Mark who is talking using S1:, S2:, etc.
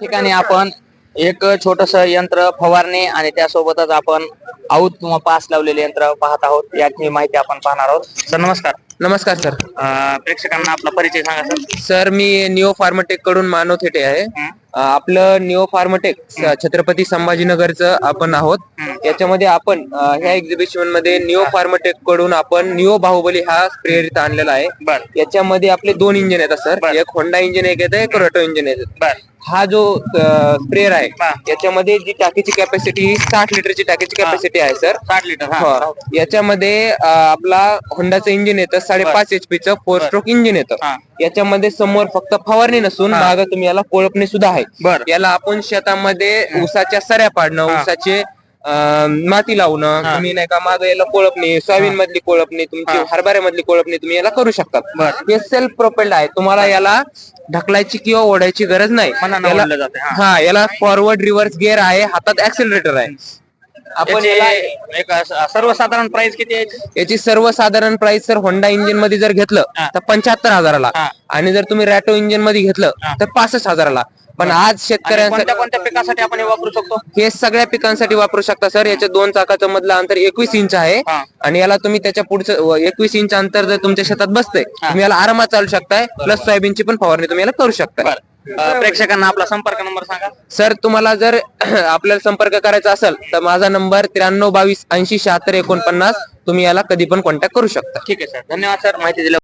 S1: ठिकाणी आपण एक छोटस यंत्र फवारणी आणि त्यासोबतच आपण आऊत किंवा पास लावलेले यंत्र पाहत आहोत. याची माहिती आपण पाहणार आहोत. सर नमस्कार.
S2: नमस्कार सर.
S1: अं, प्रेक्षकांना आपला परिचय सांगा सर.
S2: सर मी निओ फार्मटेककडून मानव थेटे आहे. अ, आपलं निओ फार्मटेक स- छत्रपती संभाजीनगरचं आपण आहोत. याच्यामध्ये आपण अ, ह्या एक्झिबिशनमध्ये निओ फार्मटेककडून आपण निओ बाहुबली हा प्रेरित आणलेला आहे.
S1: बर.
S2: याच्यामध्ये आपले दोन इंजिन आहेत सर.
S1: बर.
S2: एक होंडा इंजिन एक येतं एक रोटो इंजिन येतं.
S1: बर.
S2: हा जो स्प्रेअर आहे. याच्यामध्ये जी टाकीची कॅपॅसिटी साठ लिटरची टाकीची. कॅपॅसिटी आहे सर
S1: साठ लिटर हा.
S2: याच्यामध्ये आपला होंडाचं इंजिन येतं साडेपाच एचपी चं फोर. स्ट्रोक इंजिन येतं. याच्यामध्ये समोर फक्त फवारणी नसून. मागं तुम्ही याला कोळपणी सुद्धा आहे. याला आपण शेतामध्ये ऊसाच्या सऱ्या पाडणं
S1: हा.
S2: माती लावणं. तुम्ही नाही का मागं याला कोळपणी सोयाबीन मधली कोळपणी तुमची. हरभऱ्यामधली कोळपणी तुम्ही याला करू शकतात
S1: बर.
S2: हे सेल्फ प्रोपेल्ड आहे तुम्हाला याला ढकलायची किंवा ओढायची गरज नाही
S1: हा.
S2: याला फॉरवर्ड रिव्हर्स गिअर आहे हातात ऍक्सिलरेटर आहे आपण
S1: एक सर्वसाधारण प्राइस किती आहे
S2: याची सर्वसाधारण प्राइस सर होंडा इंजिनमध्ये जर घेतलं. तर पंच्याहत्तर हजाराला. आणि जर तुम्ही रॅटो इंजिनमध्ये घेतलं. तर पासष्ट हजाराला पण आज
S1: कोणत्या
S2: शेतकऱ्यांसाठी
S1: कोणत्या पिकासाठी आपण हे वापरू शकतो?
S2: हे सगळ्या पिकांसाठी वापरू शकता सर. याच्या दोन चाकाचं मधलं अंतर एकवीस इंच आहे.
S1: हा.
S2: आणि याला तुम्ही त्याच्या पुढचं एकवीस इंच अंतर जर तुमच्या शेतात बसतंय
S1: हा.
S2: तुम्ही याला आरामात चालू शकताय. प्लस सोयाबीनची पण फवारणी तुम्ही याला करू शकता
S1: बर. अं, प्रेक्षकांना आपला संपर्क नंबर सांगा.
S2: सर तुम्हाला जर आपल्याला संपर्क करायचा असेल तर माझा नंबर त्र्याण्णव बावीस ऐंशी शहात्तर एकोणपन्नास तुम्ही याला कधी पण कॉन्टॅक्ट करू शकता.
S1: ठीक आहे सर. धन्यवाद सर. माहिती दिल्या